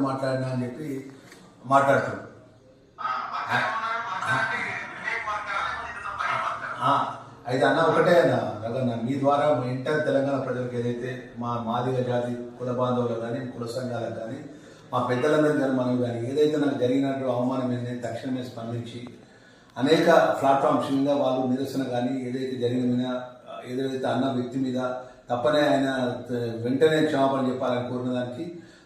మాట్లాడినా అని చెప్పి మాట్లాడుతాడు ఆ, అయితే అన్న ఒకటే అన్న రగన్న మీ ద్వారా మా ఇంటర్ తెలంగాణ ప్రజలకు ఏదైతే మా మాదిగ జాతి కుల బాంధవులకు కానీ కుల సంఘాలకు కానీ మా పెద్దలందరూ కానీ మనం కానీ ఏదైతే నాకు జరిగినట్టు అవమానం ఏంటంటే తక్షణమే స్పందించి అనేక ప్లాట్ఫామ్స్ మీద వాళ్ళు నిరసన కానీ ఏదైతే జరిగిన ఏదైతే అన్న వ్యక్తి మీద తప్పనే ఆయన వెంటనే క్షమాపణ చెప్పాలని కోరిన దానికి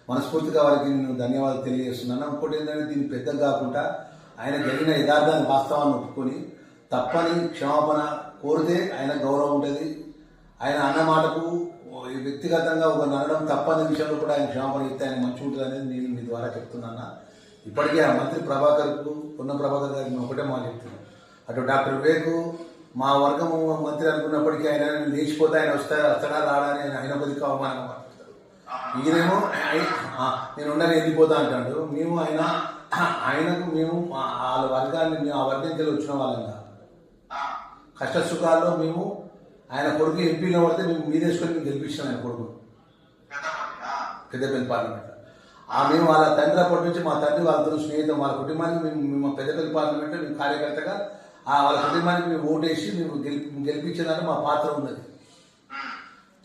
మనస్ఫూర్తిగా వారికి నేను ధన్యవాదాలు తెలియజేస్తున్నాను. ఇంకోటి ఏంటంటే దీన్ని పెద్దగా కాకుండా ఆయన జరిగిన యథార్థాన్ని వాస్తవాన్ని ఒప్పుకొని తప్పని క్షమాపణ కోరితే ఆయన గౌరవం ఉంటుంది. ఆయన అన్న మాటకు వ్యక్తిగతంగా ఒక నడడం తప్పని విషయంలో కూడా ఆయన క్షమాపణ ఇస్తే ఆయన మంచి ఉంటుంది అనేది నేను మీ ద్వారా చెప్తున్నాను. ఇప్పటికే ఆ మంత్రి ప్రభాకర్కు పొన్న ప్రభాకర్ గారికి నేను ఒకటే మాట చెప్తున్నాను. అటు డాక్టర్ వివేకు మా వర్గము మంత్రి అనుకున్నప్పటికీ ఆయన లేచిపోతే ఆయన వస్తా వస్తాడా రాడా అని ఆయన ఆయన కొద్దిగా ఈయనేమో నేను ఉండని వెళ్ళిపోతా అంటాడు. మేము ఆయన ఆయనకు మేము వాళ్ళ వర్గాన్ని మేము ఆ వర్గం వచ్చిన వచ్చిన కాదు. కష్ట సుఖాల్లో మేము ఆయన కొడుకు ఎంపీలో పడితే మేము మీరేసుకొని మేము గెలిపించాం ఆయన కొడుకు. పెద్దపల్లి పార్లమెంట్. ఆ మేము వాళ్ళ తండ్రి అప్పటి నుంచి మా తండ్రి వాళ్ళతో స్నేహితం వాళ్ళ కుటుంబానికి మేము మేము పెద్దపల్లి పార్లమెంట్లో మేము కార్యకర్తగా ఆ వాళ్ళ కుటుంబానికి మేము ఓటేసి మేము గెలిపి గెలిపించేదానికి మా పాత్ర ఉన్నది.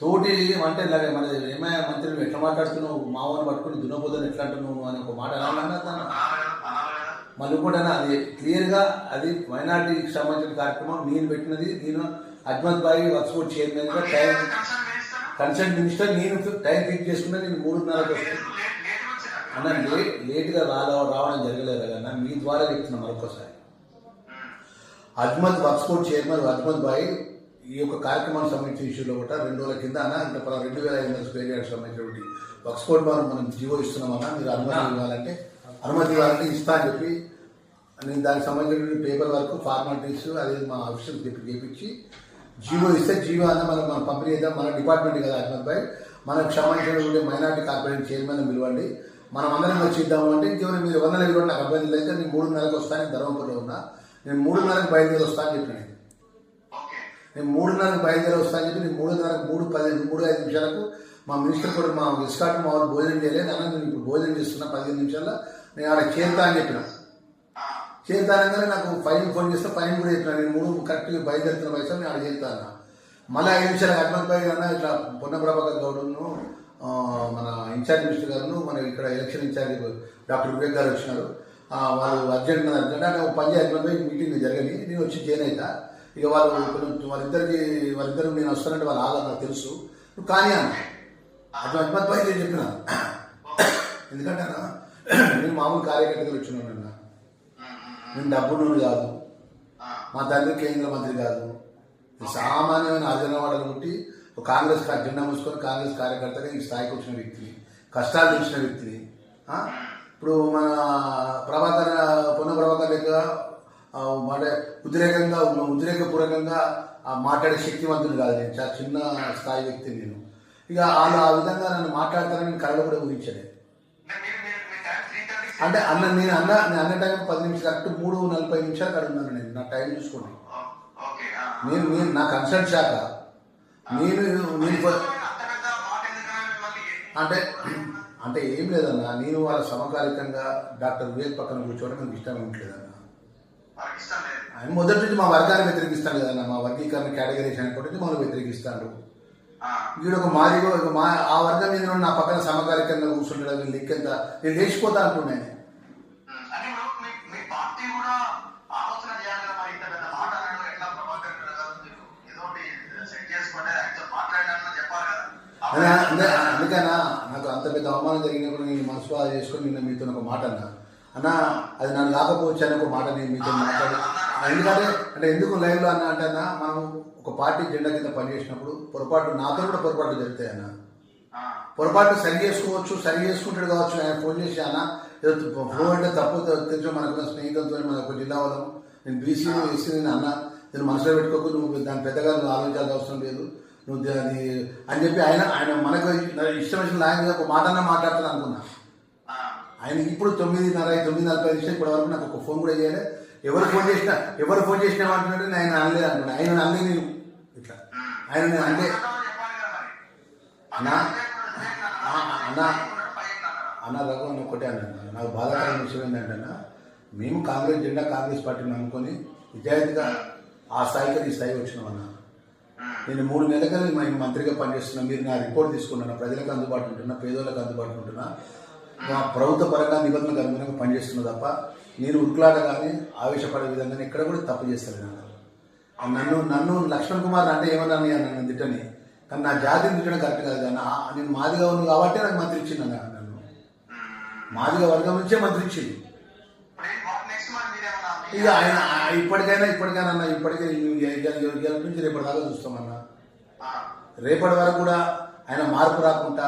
తోటి అంటే ఇలాగే మన ఏమయ్య మంత్రి ఎట్లా మాట్లాడుతున్నావు? మామూలు పట్టుకుని దున్నపోదని ఎట్లా అంటున్నావు అని ఒక మాట అన్నా మళ్ళీ కూడా అది క్లియర్గా అది మైనార్టీకి సంబంధించిన కార్యక్రమం నేను పెట్టినది నేను అజ్మద్ బాయి వర్క్స్పోర్ట్ చైర్మన్గా టైం కన్సల్ట్ మినిస్టర్ నేను టైం ఫిక్స్ చేసుకున్నా నేను మూడున్నరకు వస్తాను అన్న లే లేట్గా రాల రావడం జరగలేదు కదా మీ ద్వారా చెప్తున్నా మరొకసారి. అజ్మద్ వర్క్స్పోర్ట్ చైర్మన్ అజ్మద్ బాయ్ ఈ యొక్క కార్యక్రమానికి సంబంధించిన ఇష్యూలో కూడా రెండు రోజుల కింద అన్న అంటే పలా రెండు వేల ఐదు వందల స్క్వేర్ యార్డ్స్ సంబంధించినటువంటి వర్క్స్పోర్ట్ భవన్ మనం జీవో ఇస్తున్నామన్నా మీరు అనుమతి ఇవ్వాలంటే అనుమతి ఇవ్వాలంటే ఇస్తా అని చెప్పి నేను దానికి సంబంధించిన పేపర్ వర్క్ ఫార్మాలిటీస్ అదే మా ఆఫీసర్ చెప్పి చేపించి జీవో ఇస్తే జీవో అన్న మనం మనం పంపిణీ చేద్దాం. మన డిపార్ట్మెంట్ కదా అహ్మద్ భాయ్. మనకు సంబంధించిన మైనార్టీ కార్పొరేషన్ చైర్మన్ పిలవండి. మనం అందరం వచ్చి ఇద్దాము అంటే ఇంకేమైనా మీరు వందల ఇవ్వండి నాకు అబ్బాయి అయితే నేను మూడున్నరకు వస్తాను ధర్మపురంలో ఉన్నా. నేను మూడున్నరకు బయలుదేరి వస్తాను చెప్పిన నేను. మూడున్నరకు బయలుదేరి వస్తాను చెప్పి నేను మూడున్నరకు మూడు పది మూడు ఐదు నిమిషాలకు మా మినిస్టర్ కూడా మా విస్కాట్ మా వాళ్ళు భోజనం చేయలేదు. అన్న నేను ఇప్పుడు భోజనం చేస్తున్నా పదిహేను నిమిషాల్లో. నేను ఆడ చేరుతా అని చెప్పిన. చేరుతానగానే నాకు ఫైన్ ఫోన్ చేస్తే ఫైన్ కూడా చెప్పిన. నేను మూడు కరెక్ట్గా బయలుదేరుతున్న వయసు నేను ఆడ చేరుతా అన్న. మళ్ళీ ఐదు నిమిషాలు హనుమంత్ భాయ్ అన్న ఇట్లా పొన్నప్రభాకర్ గౌడ్ను మన ఇన్ఛార్జ్ మినిస్టర్ గారు మన ఇక్కడ ఎలక్షన్ ఇన్ఛార్జ్ డాక్టర్ వివేక్ గారు వచ్చినారు. వాళ్ళు అర్జెంట్ అర్జెంట్ అంటే ఒక పని హనుమంత్ మీటింగ్ జరగని నేను వచ్చి జాయిన్ అవుతా ఇక వాళ్ళు కొంచెం వాళ్ళిద్దరికి వాళ్ళిద్దరు నేను వస్తానంటే వాళ్ళ ఆగా నాకు తెలుసు. నువ్వు కానీ అన్న. అట్లా హనుమంత్ భాయ్ నేను చెప్పిన. ఎందుకంటే అన్న నేను మామూలు కార్యకర్తలు వచ్చినాను అన్న. నేను డబ్బును కాదు. మా తండ్రి కేంద్ర మంత్రి కాదు. సామాన్యమైన అర్జనవాడలు కొట్టి ఒక కాంగ్రెస్ జెండా మూసుకొని కాంగ్రెస్ కార్యకర్తగా ఈ స్థాయికి వచ్చిన వ్యక్తిని కష్టాలు తెలిసిన వ్యక్తిని ఇప్పుడు మన ప్రభాకర్ పొన్న ప్రభాకర్ లెక్క అంటే ఉద్రేకంగా ఉద్రేకపూర్వకంగా మాట్లాడే శక్తివంతుడు కాదు నేను. చాలా చిన్న స్థాయి వ్యక్తి నేను. ఇక వాళ్ళు ఆ విధంగా నన్ను మాట్లాడతానని నేను కళ్ళు కూడా ఊహించలేదు. అంటే అన్న నేను అన్న నేను అన్న టైం పది నిమిషాలు కరెక్ట్ మూడు నలభై నిమిషాలు అక్కడ ఉన్నాను నేను. నా టైం చూసుకోండి. నేను నేను నా కన్సల్ట్ శాఖ. నేను నేను అంటే అంటే ఏం లేదన్న నేను వాళ్ళ సమకాలికంగా డాక్టర్ వివేక్ పక్కన కూర్చోవడం నాకు ఇష్టం ఉండలేదన్న ఆయన మొదటి నుంచి మా వర్గాన్ని వ్యతిరేకిస్తాను కదన్న మా వర్గీకరణ కేటగిరీస్ అనుకుంటే మమ్మల్ని వ్యతిరేకిస్తాడు వీడు ఒక మాదిగో ఒక మా ఆ వర్గం మీద నా పక్కన సమకాలికంగా కూర్చుంటాడు వీళ్ళు లెక్కెంత నేను. లేచిపోతా అంటున్నాను అందుకనా నాకు అంత పెద్ద అవమానం జరిగినప్పుడు నేను మనసు చేసుకొని నిన్న మీతో ఒక మాట అన్నా. అన్న అది నన్ను కాకపోవచ్చు అని ఒక మాట నేను మీతో మాట్లాడి ఎందుకంటే అంటే ఎందుకు లైవ్లో అన్న అంటే అన్న మనం ఒక పార్టీ జెండా కింద పనిచేసినప్పుడు పొరపాటు నాతో కూడా పొరపాటు జరుగుతాయి అన్న. పొరపాటు సరి చేసుకోవచ్చు సరి చేసుకుంటాడు కావచ్చు ఆయన ఫోన్ చేసి అన్న ఏదో ఫోన్ అంటే తప్పు తెలుసు మనకున్న స్నేహితులతో మన ఒక జిల్లా వాళ్ళం. నేను బీసీ ఎస్సీ నేను అన్న నేను మనసులో పెట్టుకోకు నువ్వు దాని పెద్దగా నువ్వు ఆలోచించాల్సిన అవసరం లేదు. నువ్వు దాన్ని అని చెప్పి ఆయన ఆయన మనకు ఇష్టం వచ్చిన ఆయన ఒక మాట అన్న మాట్లాడతాను అనుకున్నా ఆయన ఇప్పుడు తొమ్మిదిన్నర తొమ్మిది నలభై నిమిషాలు ఇప్పటి వరకు నాకు ఒక ఫోన్ కూడా చేయలేదు ఎవరు ఫోన్ చేసినా ఎవరు ఫోన్ చేసినా అంటున్నాడు ఆయన అనలేదు అనుకున్నా ఆయన అనలే నేను ఇట్లా. ఆయన నేను అంటే అన్నా అన్నా అన్న రఘు అని ఒకటే అన్నాను. నాకు బాధాకరమైన విషయం ఏంటంటే మేము కాంగ్రెస్ జెండా కాంగ్రెస్ పార్టీని అనుకొని నిజాయితీగా ఆ స్థాయికి ఈ స్థాయి వచ్చిన అన్నా. నేను మూడు నెలలుగా నేను మంత్రిగా పనిచేస్తున్నా. మీరు నా రిపోర్ట్ తీసుకున్నాను. ప్రజలకు అందుబాటు ఉంటున్నా పేదోళ్ళకి అందుబాటు ఉంటున్నా. మా ప్రభుత్వ పరంగా నిబంధనలకు అనుగుణంగా పనిచేస్తున్నా తప్ప నేను ఉట్లాడగానే ఆవేశపడే విధంగా ఎక్కడ కూడా తప్పు చేస్తాను నేను నన్ను నన్ను లక్ష్మణ్ కుమార్ అంటే ఏమన్నా నన్ను తిట్టని కానీ నా జాతిని తిట్టడం కరెక్ట్ కాదు కానీ నేను మాదిగా ఉంది కాబట్టి నాకు మంత్రి ఇచ్చింది నన్ను. మాదిగా వర్గం నుంచే మంత్రి ఇచ్చింది ఇక ఆయన ఇప్పటికైనా ఇప్పటికైనా అన్న ఇప్పటికైనా నుంచి రేపటి దాకా చూస్తామన్నా రేపటి వరకు కూడా ఆయన మార్పు రాకుండా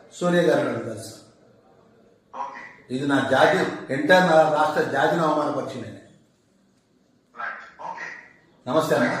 సోనియా గారి గారిని కలుస్తా ఓకే. ఇది నా జాతి ఎంటైర్ నా రాష్ట్ర జాతిని ఓకే నమస్తే అన్న.